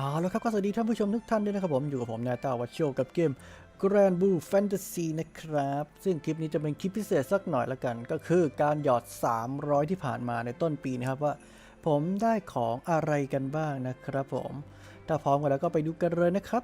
เอาแล้วครับก็สวัสดีท่านผู้ชมทุกท่านด้วยนะครับผมอยู่กับผมนายตาวัชโชกับเกม Grand Blue Fantasy นะครับ ซึ่งคลิปนี้จะเป็นคลิปพิเศษสักหน่อยละกัน ก็คือการหยอด 300 ที่ผ่านมาในต้นปีนะครับว่า ผมได้ของอะไรกันบ้างนะครับผม ถ้าพร้อมกันแล้วก็ไปดูกันเลยนะครับ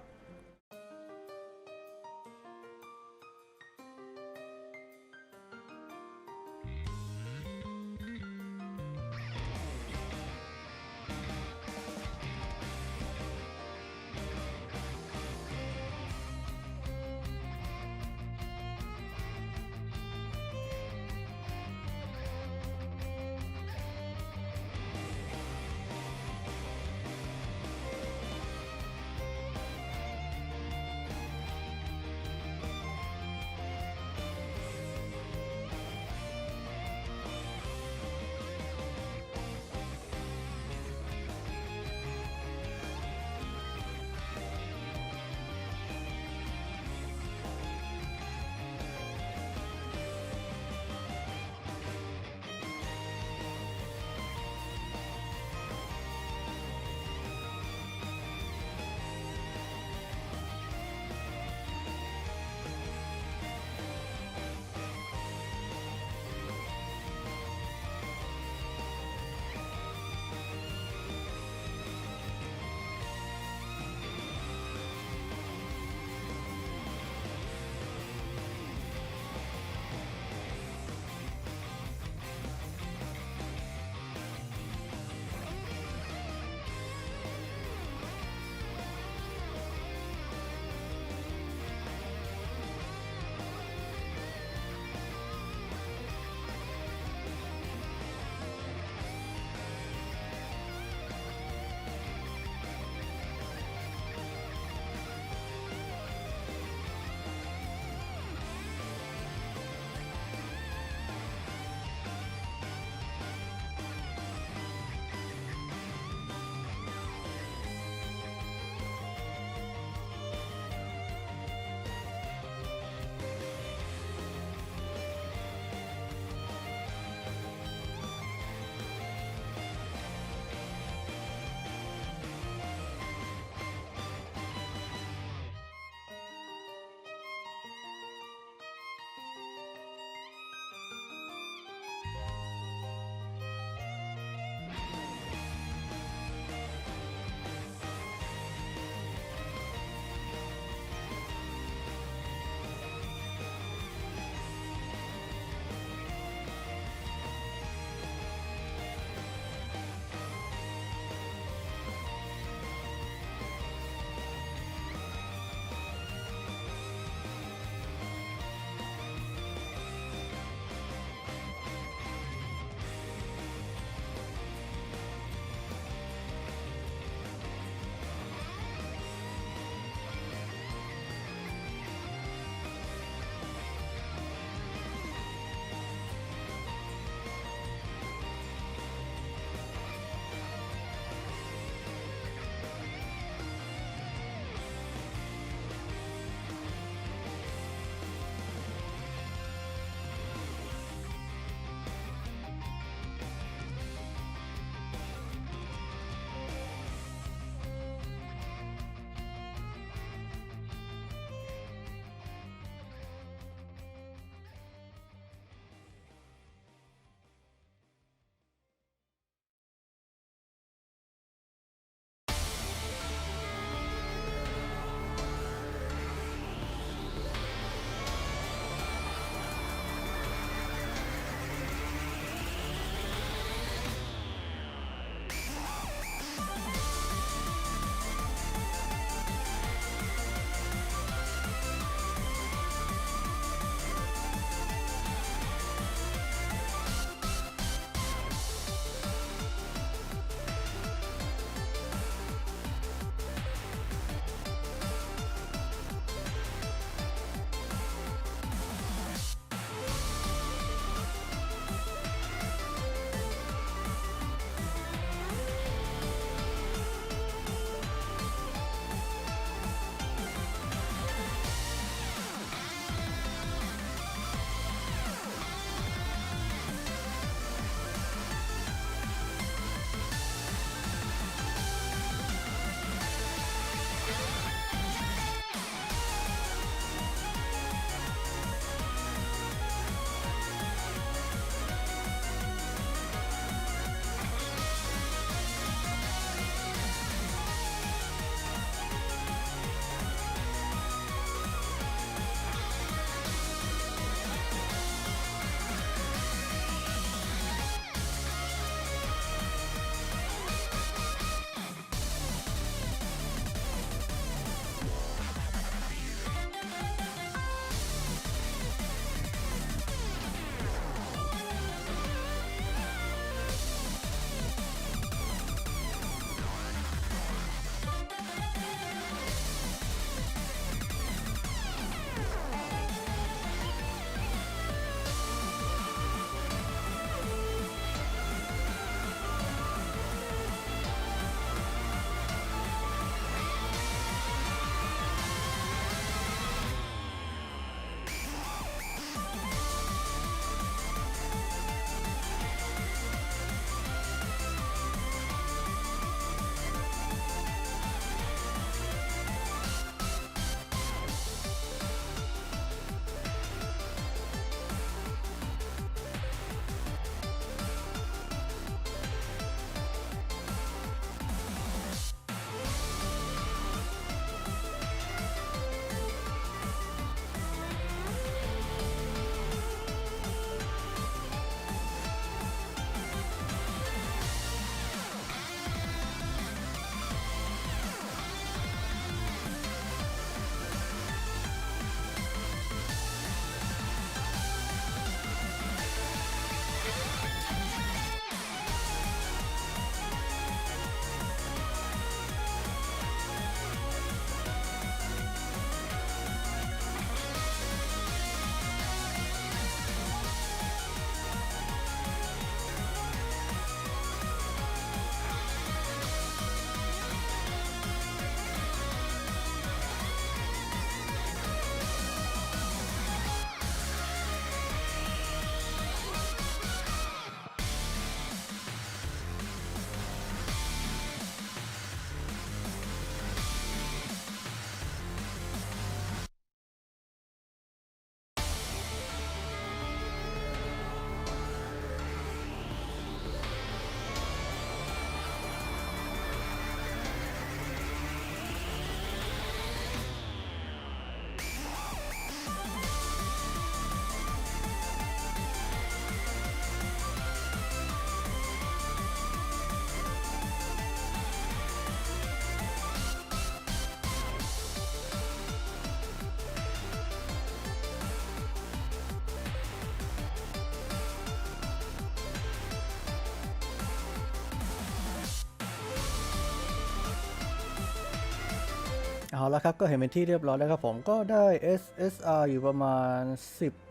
เอาละครับก็เห็นเป็นที่เรียบร้อยแล้วครับผมก็ได้ SSR อยู่ประมาณ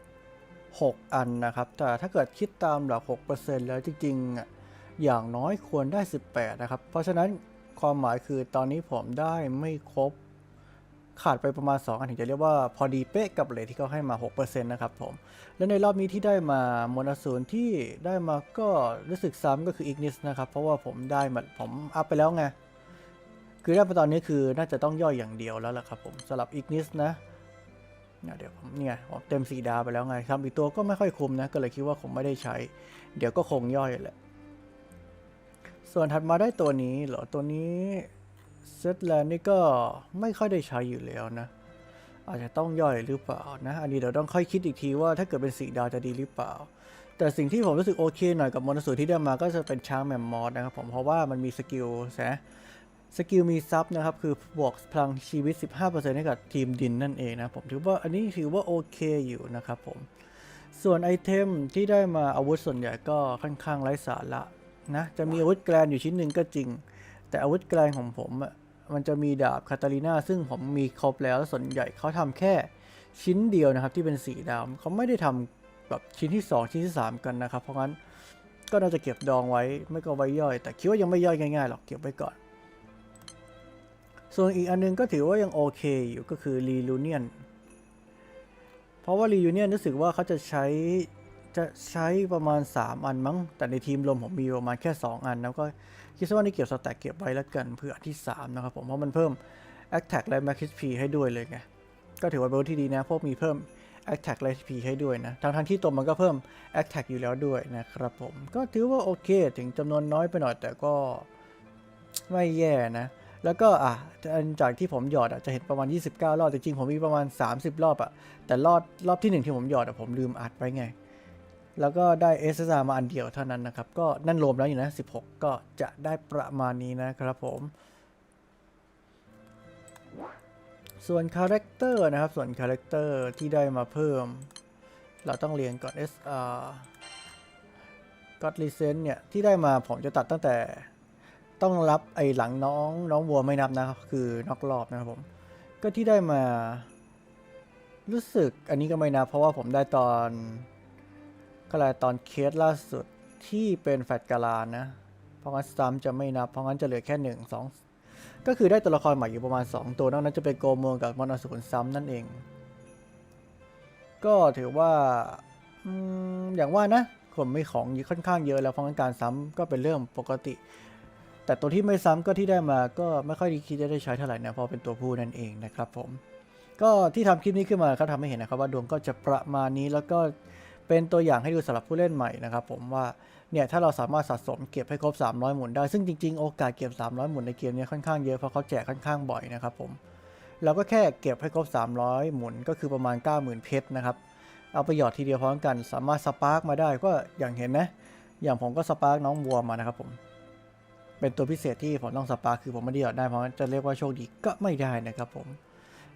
16 อันนะครับ แต่ถ้าเกิดคิดตามหลัก 6%แล้วจริงๆอะอย่างน้อยควรได้ 18 นะครับ เพราะฉะนั้นความหมายคือตอนนี้ผมได้ไม่ครบ ขาดไปประมาณ 2 อันถึงจะเรียกว่าพอดีเป๊ะกับเลทที่เขาให้มา 6%นะครับผม และในรอบนี้ที่ได้มาโมนาศูนที่ได้มาก็รู้สึกซ้ำก็คือ Ignis นะครับ เพราะว่าผมได้มาผมอัพไปแล้วไง คือได้าตอนนี้คือน่าจะต้องย่อยอย่างเดียวแล้วล่ะครับผมสำหรับ Ignis นะเนี่ยเดี๋ยวผมเนี่ยผมเต็มสีดาวไปแล้วไงทำอีกตัวก็ไม่ค่อยคุ้มนะ ก็เลยคิดว่าผมไม่ได้ใช้ เดี๋ยวก็คงย่อยแหละ ส่วนถัดมาได้ตัวนี้เหรอ ตัวนี้เซตแลนด์นี่ก็ไม่ค่อยได้ใช้อยู่แล้วนะ อาจจะต้องย่อยหรือเปล่านะ อันนี้เดี๋ยวต้องค่อยคิดอีกทีว่าถ้าเกิดเป็นสีดาวจะดีหรือเปล่า แต่สิ่งที่ผมรู้สึกโอเคหน่อยกับมอนสูที่ได้มาก็จะเป็นช้างแมมมอสนะครับผม เพราะว่ามันมีสกิลใช่ไหม สกิลมีซับนะครับ คือบวกพลังชีวิต 15%ให้กับทีมดินนั่นเองนะผมถือว่าอันนี้ถือว่าโอเคอยู่นะครับผม ส่วนไอเทมที่ได้มาอาวุธส่วนใหญ่ก็ค่อนข้างไร้สาระนะ จะมีอาวุธแกลนอยู่ชิ้นหนึ่งก็จริง แต่อาวุธแกลนของผมมันจะมีดาบคาตาลีนาซึ่งผมมีครบแล้วส่วนใหญ่เขาทำแค่ชิ้นเดียวนะครับ ที่เป็นสีดำเขาไม่ได้ทำแบบชิ้นที่ 2 ชิ้นที่ 3 กันนะครับ เพราะงั้นก็น่าจะเก็บดองไว้ไม่ก็ไว้ย่อย แต่คิดว่ายังไม่ย่อยง่ายๆหรอกเก็บไว้ก่อน ส่วนอีกอันนึงก็ถือว่ายังโอเคอยู่ก็คือรีลูเนียนเพราะว่ารี u ูเนียนรู้สึกว่าเขาจะใช้จะใช้ประมาณ 3 อันมั้ง แต่ในทีมรวมผมมีประมาณแค่ 2 อัน แล้วก็คิดว่านี่เก็บสแต็กเก็บไว้แล้วกันเผื่ออันที่ 3 นะครับผม เพราะมันเพิ่ม Attack และ Max HP ให้ด้วยเลยไง ก็ถือว่าเป็นที่ดีนะ พวกมีเพิ่ม Attack และ HP ให้ด้วยนะ ทั้งทั้งที่ตัวมันก็เพิ่ม Attack อยู่แล้วด้วยนะครับผม ก็ถือว่าโอเค ถึงจำนวนน้อยไปหน่อยแต่ก็ไม่แย่นะ แล้วก็อะอันจากที่ผมหยอดอะจะเห็นประมาณ 29 รอบแต่จริงๆผมมีประมาณ 30 รอบอะแต่รอบรอบที่หนึ่งที่ผมหยอดอะผมลืมอัดไว้ไง แล้วก็ได้ SSR มาอันเดียวเท่านั้นนะครับ ก็นั่นรวมแล้วอยู่นะ 16 ก็จะได้ประมาณนี้นะครับผม ส่วนคาแรคเตอร์นะครับ ส่วนคาแรคเตอร์ที่ได้มาเพิ่ม เราต้องเรียนก่อน SR God l i c e n เนี่ยที่ได้มาผมจะตัดตั้งแต่ ต้องรับไอ้หลังน้องน้องวัวไม่นับนะครับ คือนอกรอบนะครับผม ก็ที่ได้มา รู้สึกอันนี้ก็ไม่นับเพราะว่าผมได้ตอนก็เลยตอนเคสล่าสุดที่เป็นแฟตกาลานะ เพราะงั้นซ้ำจะไม่นับ เพราะงั้นจะเหลือแค่หนึ่งสองก็คือได้ตัวละครใหม่อยู่ประมาณ 2 ตัวนอกนั้นจะเป็นโกโมงกับมอนอสูรซ้ำนั่นเอง ก็ถือว่าอืมอย่างว่านะผมมีของค่อนข้างเยอะแล้วเพราะงั้นการซ้ำก็เป็นเรื่องปกติ แต่ตัวที่ไม่ซ้ำก็ที่ได้มาก็ไม่ค่อยดีคิดจะได้ใช้เท่าไหร่นะเพราะเป็นตัวผู้นั่นเองนะครับผม ก็ที่ทำคลิปนี้ขึ้นมาเขาทำให้เห็นนะครับว่าดวงก็จะประมาณนี้แล้วก็เป็นตัวอย่างให้ดูสำหรับผู้เล่นใหม่นะครับผมว่าเนี่ยถ้าเราสามารถสะสมเก็บให้ครบ 300 หมุนได้ ซึ่งจริงๆ โอกาสเก็บ 300 หมุนในเกมนี้ค่อนข้างเยอะเพราะเขาแจกค่อนข้างบ่อยนะครับผมเราก็แค่เก็บให้ครบ 300 หมุนก็คือประมาณ 90,000 เพชรนะครับเอาไปหยอดทีเดียวพร้อมกัน สามารถสปาร์กมาได้ก็อย่างเห็นนะ อย่างผมก็สปาร์กน้องวัวมานะครับผม เป็นตัวพิเศษที่ผมต้องสปาร์คือผมไม่ได้หยอดได้เพราะงั้นจะเรียกว่าโชคดีก็ไม่ได้นะครับผม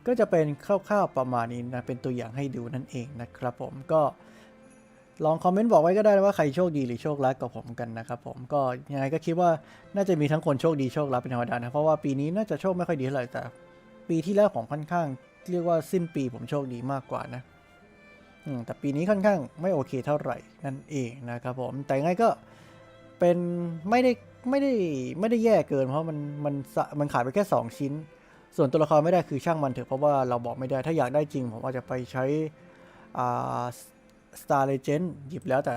ก็จะเป็นคร่าวๆประมาณนี้นะเป็นตัวอย่างให้ดูนั่นเองนะครับผมก็ลองคอมเมนต์บอกไว้ก็ได้นะว่าใครโชคดีหรือโชคร้ายกับผมกันนะครับผมก็ยังไงก็คิดว่าน่าจะมีทั้งคนโชคดีโชคร้ายเป็นธรรมดานะเพราะว่าปีนี้น่าจะโชคไม่ค่อยดีเท่าไหร่แต่ ปีที่แล้วผมค่อนข้าง เรียกว่าสิ้นปีผมโชคดีมากกว่านะแต่ปีนี้ค่อนข้างไม่โอเคเท่าไหร่นั่นเองนะครับผมแต่ยังไงก็เป็นไม่ได้ ไม่ได้ไม่ได้แย่เกินเพราะมันมันมันขายไปแค่ 2 ชิ้น ส่วนตัวละครไม่ได้คือช่างมันเถอะเพราะว่าเราบอกไม่ได้ถ้าอยากได้จริง ผมอาจจะไปใช้อ่า Star Legend หยิบแล้วแต่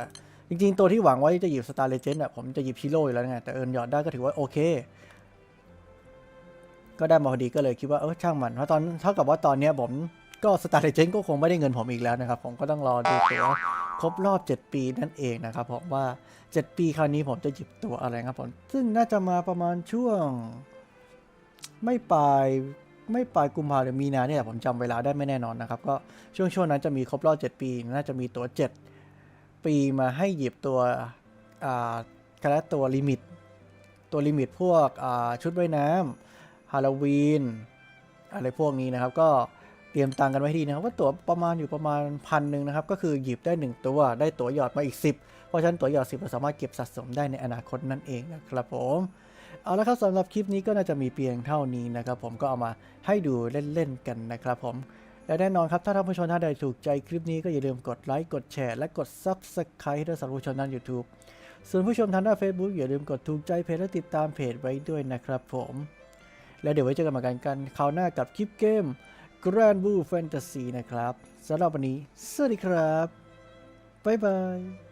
จริงๆ ตัวที่หวังไว้จะหยิบ Star Legend อะผมจะหยิบชิโร่อยู่แล้วไงแต่เอิญหยอดได้ก็ถือว่าโอเค ก็ได้มาพอดีก็เลยคิดว่าเออช่างมันเพราะตอนเท่ากับว่าตอนเนี้ยผม ก็ Star Legend ก็คงไม่ได้เงินผมอีกแล้วนะครับ ผมก็ต้องรอดูตัวครบรอบ 7 ปีนั่นเองนะครับผมว่า 7 ปีคราวนี้ผมจะหยิบตัวอะไรครับผม ซึ่งน่าจะมาประมาณช่วง ไม่ปลายไม่ปลายกุมภาหรือมีนาเนี่ยผมจำเวลาได้ไม่แน่นอนนะครับ ก็ช่วงช่วงนั้นจะมีครบรอบ 7 ปี น่าจะมีตัว 7 ปีมาให้หยิบตัวอ่าคาแรคตัวลิมิต ตัวลิมิตพวกชุดว่ายน้ำฮาโลวีนอะไรพวกนี้นะครับ ก็ เตรียมตังกันไว้ดีนะครับว่าตั๋วประมาณอยู่ประมาณพันหนึ่งนะครับก็คือหยิบได้ 1 ตัว ได้ตั๋วหยอดมาอีก 10 เพราะฉะนั้นตั๋วหยอด 10เราสามารถเก็บสะสมได้ในอนาคตนั่นเองนะครับผมเอาละครับสำหรับคลิปนี้ก็น่าจะมีเพียงเท่านี้นะครับผมก็เอามาให้ดูเล่นๆกันนะครับผมและแน่นอนครับ ถ้าท่านผู้ชมท่านใดถูกใจคลิปนี้ก็อย่าลืมกดไลค์กดแชร์และกด Subscribe ให้ด้วยสำหรับผู้ชมทาง YouTube ส่วนผู้ชมทางหน้า Facebook อย่าลืมกดถูกใจเพจและติดตามเพจไว้ด้วยนะครับผม แล้วเดี๋ยวไว้เจอกันใหม่กันคราวหน้ากับคลิปเกม Grand Blue Fantasy นะครับสำหรับวันนี้ สวัสดีครับ บ๊ายบาย